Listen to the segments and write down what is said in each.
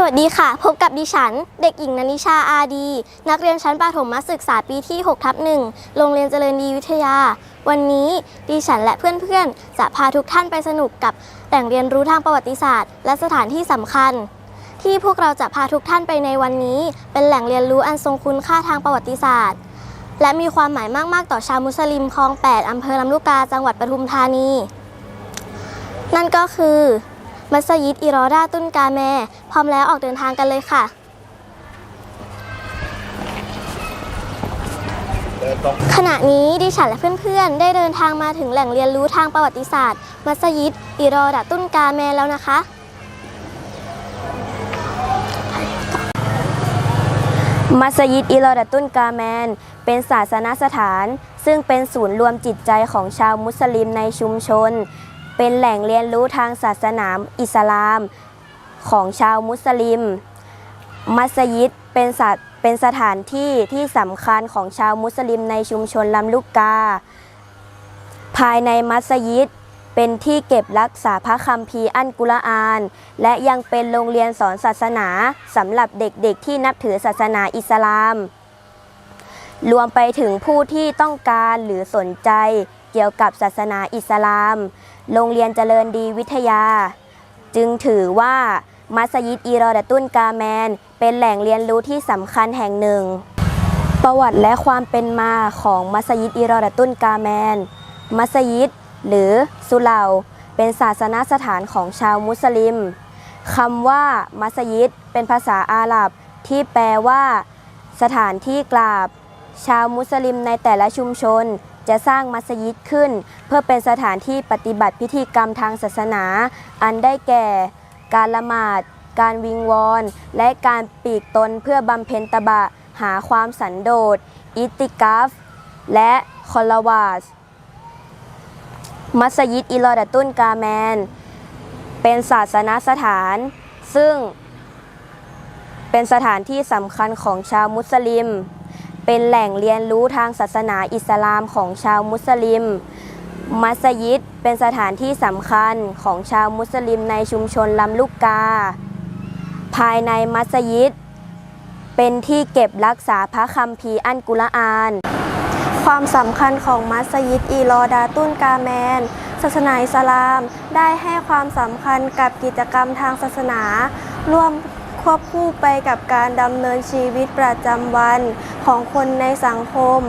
สวัสดีค่ะ พบกับดิฉัน เด็กหญิงนนิชาอาดี นักเรียนชั้นประถมศึกษาปีที่6ทับหนึ่งโรงเรียนเจริญดีวิทยา วันนี้ดิฉันและเพื่อนๆ จะพาทุกท่านไปสนุกกับแหล่งเรียนรู้ทางประวัติศาสตร์ และสถานที่สำคัญ ที่พวกเราจะพาทุกท่านไปในวันนี้ เป็นแหล่งเรียนรู้อันทรงคุณค่าทางประวัติศาสตร์ และมีความหมายมากๆ ต่อชาวมุสลิมคลอง 8อำเภอลำลูกกาจังหวัดปทุมธานี นั่นก็คือ มัสยิดอิรอดาตุนกาแม พร้อมแล้วออกเดินทางกันเลยค่ะ ขณะนี้ดิฉันและเพื่อนๆ ได้เดินทางมาถึงแหล่งเรียนรู้ทางประวัติศาสตร์ มัสยิดอิรอดาตุนกาแมแล้วนะคะ มัสยิดอิลอดัตตุนกาแมน เป็นศาสนสถาน ซึ่งเป็นศูนย์รวมจิตใจของชาวมุสลิมในชุมชน เป็นแหล่งเรียนรู้ทางศาสนาอิสลามของชาวมุสลิม มัสยิดเป็นสัตเป็นสถานที่ที่สำคัญของชาวมุสลิมในชุมชนลำลูกกา ภายในมัสยิดเป็นที่เก็บรักษาพระคัมภีร์อันกุรอาน และยังเป็นโรงเรียนสอนศาสนาสำหรับเด็กๆที่นับถือศาสนาอิสลาม รวมไปถึงผู้ที่ต้องการหรือสนใจเกี่ยวกับศาสนาอิสลาม โรงเรียนเจริญดีวิทยา จึงถือว่ามัสยิดอีรอดตุนกาแมน เป็นแหล่งเรียนรู้ที่สำคัญแห่งหนึ่ง ประวัติและความเป็นมาของมัสยิดอีรอดตุนกาแมน มัสยิด หรือสุเหร่าเป็นศาสนสถานของชาวมุสลิมคำว่า มัสยิด เป็นภาษาอาหรับ ที่แปลว่า สถานที่กราบ ชาวมุสลิมในแต่ละชุมชน จะสร้างมัสยิดขึ้น เพื่อเป็นสถานที่ปฏิบัติพิธีกรรมทางศาสนา อันได้แก่ การละหมาด การวิงวอน และการปีกตนเพื่อบำเพ็ญตบะ หาความสันโดษ อิติกาฟ และคอลลาวาสมัสยิดอิลอดตุนกาแมน เป็นศาสนสถาน ซึ่งเป็นสถานที่สำคัญของชาวมุสลิม เป็นแหล่งเรียนรู้ทางศาสนาอิสลามของชาวมุสลิม มัสยิดเป็นสถานที่สำคัญของชาวมุสลิมในชุมชนลำลูกกา ภายในมัสยิด เป็นที่เก็บรักษาพระคัมภีร์อันกุรอาน ความสำคัญของมัสยิดอีรอดาตุนกาแมนศาสนาอิสลามได้ให้ความสำคัญกับกิจกรรมทางศาสนา ร่วม ควบคู่ไปกับการดำเนินชีวิตประจำวันของคนในสังคม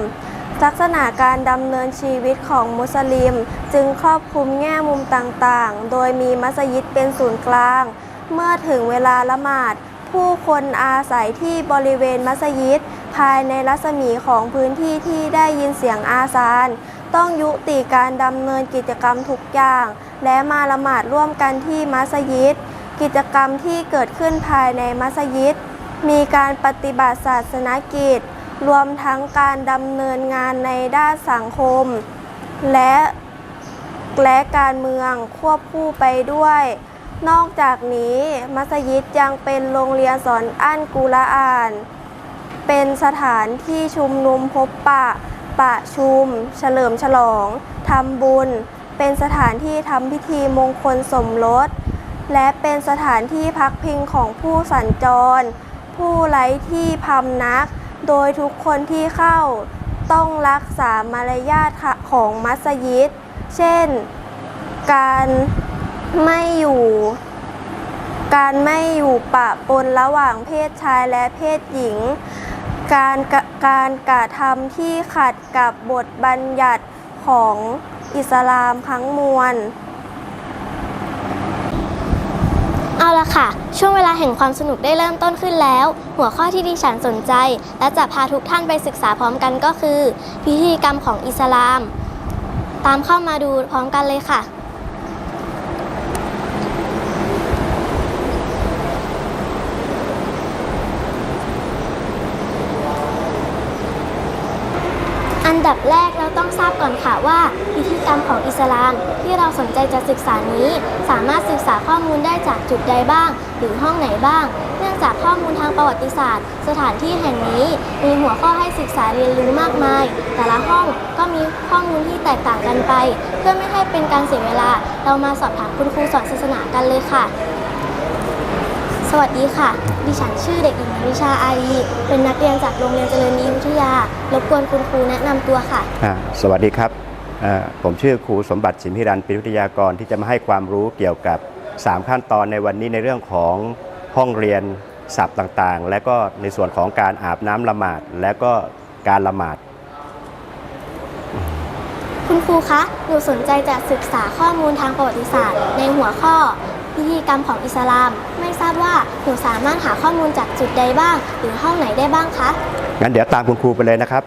ลักษณะการดำเนินชีวิตของมุสลิม จึงครอบคลุมแง่มุมต่างๆ โดยมีมัสยิดเป็นศูนย์กลาง เมื่อถึงเวลาละหมาด ผู้คนอาศัยที่บริเวณมัสยิด ภายในรัศมีของพื้นที่ที่ได้ยินเสียงอาซานต้องยุติการดำเนินกิจกรรมทุกอย่าง และมาละหมาดร่วมกันที่มัสยิด กิจกรรมที่เกิดขึ้นภายในมัสยิด มีการปฏิบัติศาสนกิจ รวมทั้งการดำเนินงานในด้านสังคม และและการเมืองควบคู่ไปด้วย นอกจากนี้ มัสยิดยังเป็นโรงเรียนสอนอันกุรอาน เป็นสถานที่ชุมนุมพบปะประชุม เฉลิมฉลองทำบุญ เป็นสถานที่ทำพิธีมงคลสมรส และเป็นสถานที่พักพิงของผู้สัญจร ผู้ไร้ที่พำนัก โดยทุกคนที่เข้าต้องรักษามารยาทของมัสยิด เช่น การไม่อยู่ การไม่อยู่ปะปนระหว่างเพศชายและเพศหญิง การการกระทำที่ขัดกับบทบัญญัติของอิสลามทั้งมวล เอาละค่ะ ช่วงเวลาแห่งความสนุกได้เริ่มต้นขึ้นแล้ว หัวข้อที่ดิฉันสนใจ และจะพาทุกท่านไปศึกษาพร้อมกันก็คือ พิธีกรรมของอิสลาม ตามเข้ามาดูพร้อมกันเลยค่ะ อันดับแรกเราต้องทราบก่อนค่ะว่าพิธีกรรมของอิสลาม ที่เราสนใจจะศึกษานี้ สามารถศึกษาข้อมูลได้จากจุดใดบ้าง หรือห้องไหนบ้าง เนื่องจากข้อมูลทางประวัติศาสตร์ สถานที่แห่งนี้ มีหัวข้อให้ศึกษาเรียนรู้มากมาย แต่ละห้องก็มีข้อมูลที่แตกต่างกันไป เพื่อไม่ให้เป็นการเสียเวลา เรามาสอบถามคุณครูสอนศาสนากันเลยค่ะ สสวัสดีค่ะ ดิฉันชื่อเด็กหญิงวิชาอารีเป็นนักเรียนจากโรงเรียนเจริญดีวิทยา รบกวนคุณครูแนะนำตัวค่ะอ่าสวัสดีครับอ่าผมชื่อครูสมบัติสิมพิรันเป็นวิทยากรที่จะมาให้ความรู้เกี่ยวกับ 3 ขั้นตอนในวันนี้ในเรื่องของห้องเรียนศัพท์ต่างๆ และก็ในส่วนของการอาบน้ำละหมาด และก็การละหมาด คุณครูคะ หนูสนใจจะศึกษาข้อมูลทางประวัติศาสตร์ ในหัวข้อ พิธีกรรมของอิสลาม ไม่ทราบว่าหนูสามารถหาข้อมูลจากจุดใดบ้าง หรือห้องไหนได้บ้างคะงั้นเดี๋ยวตามคุณครูไปเลยนะครับ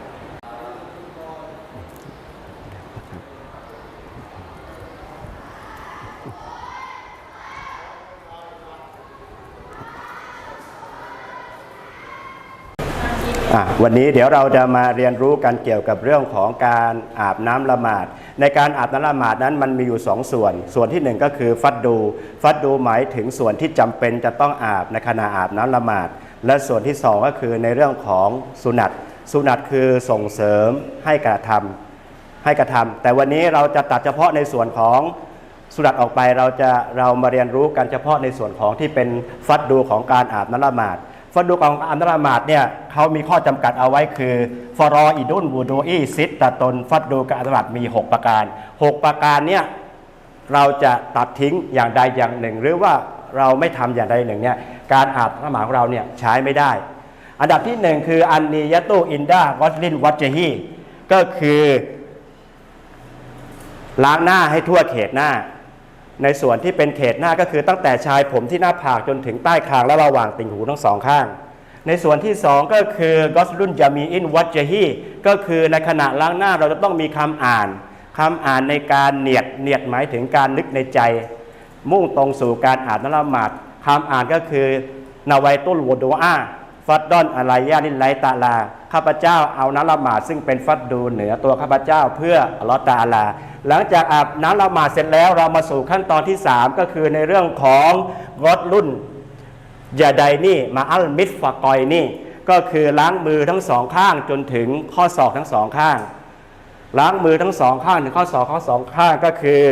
อะวันนี้เดี๋ยวเราจะมาเรียนรู้กันเกี่ยวกับเรื่องของการอาบน้ำละหมาด ในการอาบน้ำละหมาดนั้นมันมีอยู่สองส่วน ส่วนที่หนึ่งก็คือฟัดดู ฟัดดูหมายถึงส่วนที่จำเป็นจะต้องอาบในขณะอาบน้ำละหมาด และส่วนที่สองก็คือในเรื่องของสุนัตสุนัตคือส่งเสริมให้กระทำให้กระทำแต่วันนี้เราจะตัดเฉพาะในส่วนของสุดัตออกไปเราจะเรามาเรียนรู้กันเฉพาะในส่วนของที่เป็นฟัดดูของการอาบน้ำละหมาด ฟัดดูของอาน้ำละหมาดเนี่ยเขามีข้อจำกัดเอาไว้คือฟรออิดุนวูดูอีซิตตะตนฟัดดูการอาบน้ำละหมาดมี 6 ประการ 6 ประการเนี่ยเราจะตัดทิ้งอย่างใดอย่างหนึ่ง หรือว่าเราไม่ทำอย่างใดหนึ่งเนี่ยการอาบน้ำละหมาดของเราเนี่ยใช้ไม่ได้ อันดับที่หนึ่งคืออันนียตุอินดากอสลินวัจเจฮีก็คือล้างหน้าให้ทั่วเขตหน้า ในส่วนที่เป็นเขตหน้าก็คือตั้งแต่ชายผมที่หน้าผากจนถึงใต้คางและระหว่างติ่งหูทั้งสองข้าง ในส่วนที่สองก็คือกอสรุนจามีอินวัจเจฮีก็คือในขณะล้างหน้าเราจะต้องมีคำอ่านคำอ่านในการเนียดเนียดหมายถึงการนึกในใจ มุ่งตรงสู่การอ่านนละหมาดคำอ่านก็คือนาไวตุลวดูอาฟัดดอนอะไรยาลินไลตาลาข้าพเจ้าเอานละหมาดซึ่งเป็นฟัดดูเหนือตัวข้าพเจ้าเพื่ออัลลอฮ์ตาลา หลังจากอาบน้ำละหมาดเสร็จแล้วเรามาสู่ขั้นตอนที่ 3 ก็คือในเรื่องของรถรุ่นยาไดนี่มาอัลมิดฟากอยนี่ ก็คือล้างมือทั้งสองข้างจนถึงข้อศอกทั้งสองข้าง ล้างมือทั้งสองข้างถึงข้อศอกข้อสองข้างก็คือ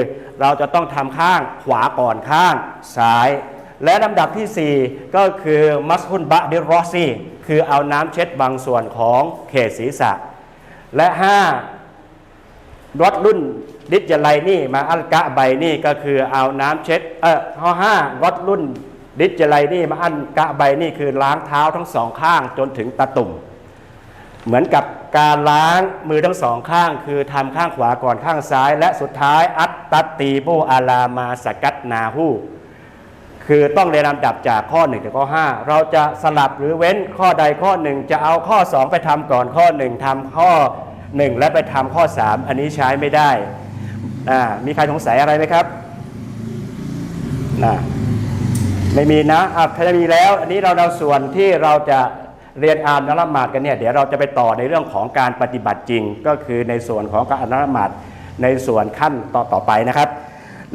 เราจะต้องทำข้างขวาก่อนข้างซ้าย และลำดับที่ 4 ก็คือมัสฮุนบะดิรอซีคือเอาน้ำเช็ดบางส่วนของเขตศีรษะ และ 5รถรุ่น ดิจไลนี่มาอัลกะใบนี่ก็คือเอาน้ำเช็ด เออข้อห้ารถรุ่น ดิจไลนี่มาอัลกะใบนี่คือล้างเท้าทั้งสองข้างจนถึงตะตุ่ม เหมือนกับการล้างมือทั้งสองข้าง คือทำข้างขวาก่อนข้างซ้าย และสุดท้ายอัตตตตีบูอาลามาสกัตนาหูคือต้องเรียนลำดับจากข้อ1ถึงข้อ 5 เราจะสลับหรือเว้นข้อใดข้อหนึ่งจะเอาข้อ 2 ไปทำก่อนข้อ 1ทำข้อ 1 และไปทำข้อ 3 อันนี้ใช้ไม่ได้ มีใครสงสัยอะไรไหมครับนะไม่มีนะอะถ้าจะมีแล้ว อันนี้เราเราส่วนที่เราจะเรียนอ่านนละหมาดกันเนี่ยเดี๋ยวเราจะไปต่อในเรื่องของการปฏิบัติจริง ก็คือในส่วนของการอ่านนละหมาดในส่วนขั้นต่อต่อไปนะครับ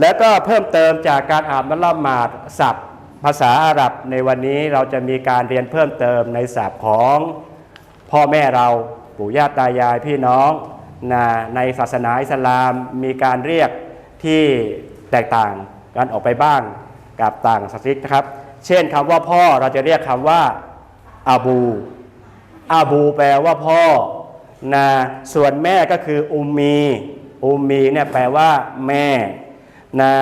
แล้วก็เพิ่มเติมจากการอ่านนละหมาดศัพท์ ภาษาอาหรับในวันนี้เราจะมีการเรียนเพิ่มเติมในศัพท์ของพ่อแม่เราปู่ย่าตายายพี่น้อง นะในศาสนาอิสลามมีการเรียกที่แตกต่างกันออกไปบ้างกับต่างศาสนานะครับ เช่นคำว่าพ่อเราจะเรียกคำว่าอาบูอาบูแปลว่าพ่อนะส่วนแม่ก็คืออุมมีอุมมีเนี่ยแปลว่าแม่นะ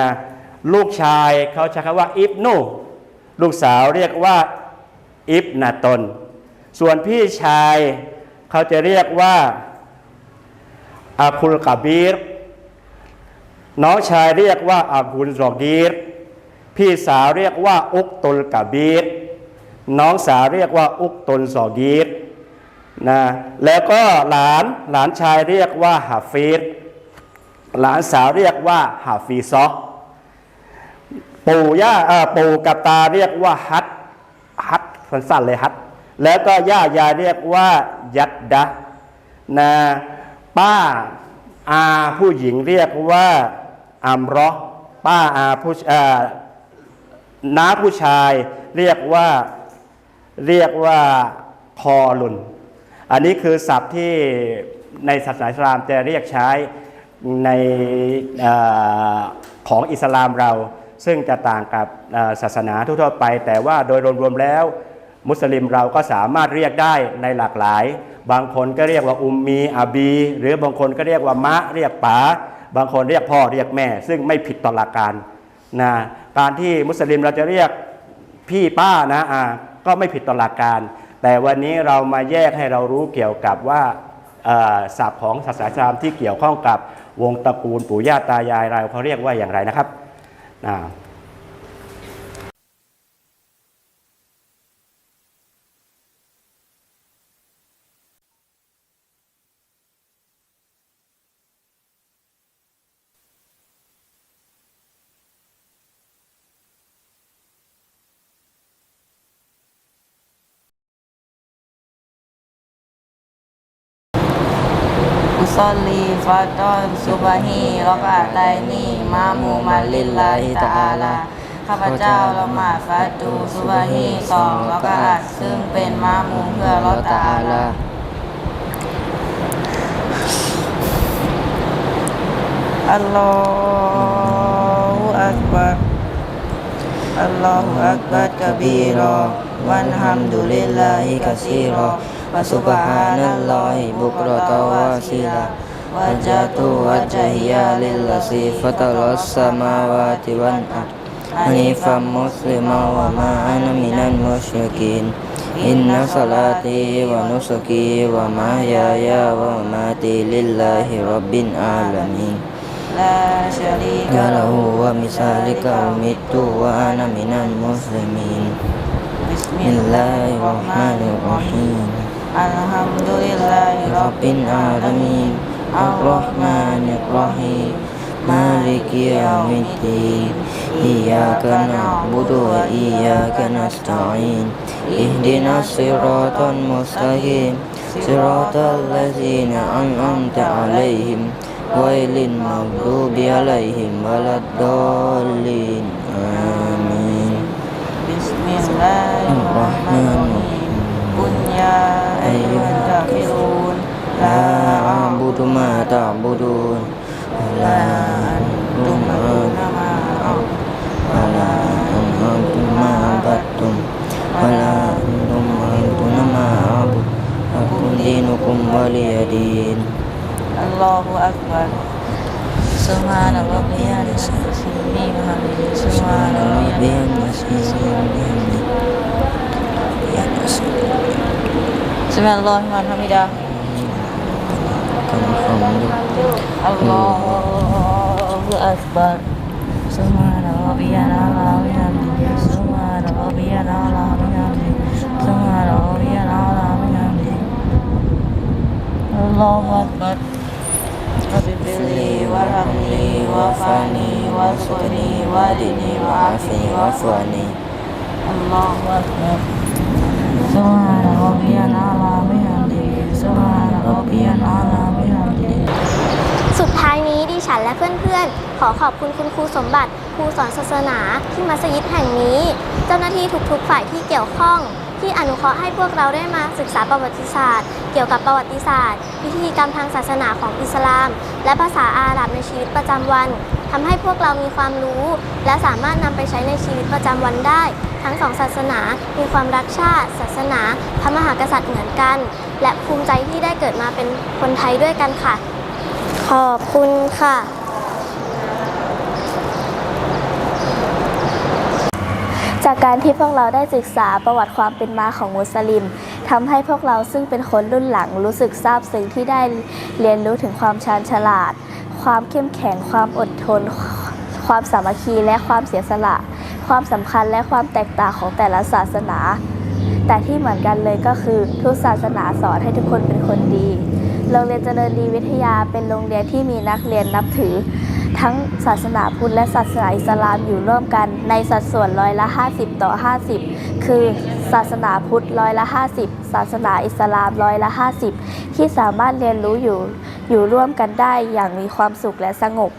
ลูกชายเขาใช้คำว่าอิบนุลูกสาวเรียกว่าอิบนาตน ส่วนพี่ชายเขาจะเรียกว่า อาคุลกาบีรน้องชายเรียกว่าอากุลรอกีรพี่สาวเรียกว่าอุกตุลกาบีรน้องสาวเรียกว่าอุกตุลซอกีรนะแล้วก็หลานหลานชายเรียกว่าฮาฟีรหลานสาวเรียกว่าฮาฟีซอปู่ย่าปู่กับตาเรียกว่าฮัดฮัดสั้นๆเลยฮัดแล้วก็ย่ายายเรียกว่ายัดดะนะ ป้าอาผู้หญิงเรียกว่าอัมรอป้าอาผู้อ่อน้าผู้ชายเรียกว่าเรียกว่าคอลุน อันนี้คือศัพท์ที่ในศาสนาอิสลามจะเรียกใช้ในอของอิสลามเรา ซึ่งจะต่างกับศาสนาทั่วไป แต่ว่าโดยรวมๆแล้ว มุสลิมเราก็สามารถเรียกได้ในหลากหลาย บางคนก็เรียกว่าอุมมีอาบี หรือบางคนก็เรียกว่ามะเรียกป๋าบางคนเรียกพ่อเรียกแม่ ซึ่งไม่ผิดต่อหลักการนะการที่มุสลิมเราจะเรียกพี่ป้านะอ่าก็ไม่ผิดต่อหลักการ แต่วันนี้เรามาแยกให้เรารู้เกี่ยวกับว่าศัพท์ของศาสนาอิสลามที่เกี่ยวข้องกับวงตระกูลปู่ย่าตายายเราเขาเรียกว่าอย่างไรนะครับอ่า ซอลีฟาตอนซุบฮีรอกาไตนีมามูมาลิลลาฮิตะอาลาข้าพเจ้าละหมาดฟาตูซุบฮีสองรอกาตซึ่งเป็นมามูเพื่อรอตะอาลาอัลลอฮฺอักบัรอัลลอฮฺอักบัรกะบีรอวันฮัมดุลิลลาฮิกะซีรอ วะซุบฮานัลลอฮิบุกรอตะวาซิลาวะจาตุวะจฮิยาลิลลาซีฟะตะลัสสมาวาติวันอัดฮันีฟัมมุสลิมาว أيها الكافرون لا أعبد ما تعبدون ولا Amen. Allahu Akbar. Hamidah. Allahu Akbar. Allahu Akbar. Warhamni wafani wasuni wadini waafi wafani Allahu Akbar Subhanallah บิยนอาลาบิฮัสุดท้ายนี้ดิฉันและเพื่อนๆ ขอขอบคุณคุณครูสมบัติ ครูสอนศาสนาที่มัสยิดแห่งนี้ เจ้าหน้าที่ทุกๆฝ่ายที่เกี่ยวข้อง ที่อนุเคราะห์ให้พวกเราได้มาศึกษาประวัติศาสตร์ เกี่ยวกับประวัติศาสตร์ วิธีกรรมทางศาสนาของอิสลาม และภาษาอาหรับในชีวิตประจำวัน ทำให้พวกเรามีความรู้ และสามารถนำไปใช้ในชีวิตประจำวันได้ ทั้งสองศาสนา มีความรักชาติ ศาสนา พระมหากษัตริย์เหมือนกัน และภูมิใจที่ได้เกิดมาเป็นคนไทยด้วยกันค่ะ ขอบคุณค่ะ จากการที่พวกเราได้ศึกษาประวัติความเป็นมาของมุสลิมทำให้พวกเราซึ่งเป็นคนรุ่นหลังรู้สึกซาบซึ้งที่ได้เรียนรู้ถึงความชาญฉลาด ความเข้มแข็งความอดทน ความสามัคคีและความเสียสละ ความสำคัญและความแตกต่างของแต่ละศาสนา แต่ที่เหมือนกันเลยก็คือทุกศาสนาสอนให้ทุกคนเป็นคนดี โรงเรียนเจริญดีวิทยาเป็นโรงเรียนที่มีนักเรียนนับถือ ทั้งศาสนาพุทธและศาสนาอิสลามอยู่ร่วมกันในสัดส่วนร้อยละ 50 ต่อ 50 คือศาสนาพุทธร้อยละ 50 ศาสนาอิสลามร้อยละ 50 ที่สามารถเรียนรู้อยู่อยู่ร่วมกันได้อย่างมีความสุขและสงบ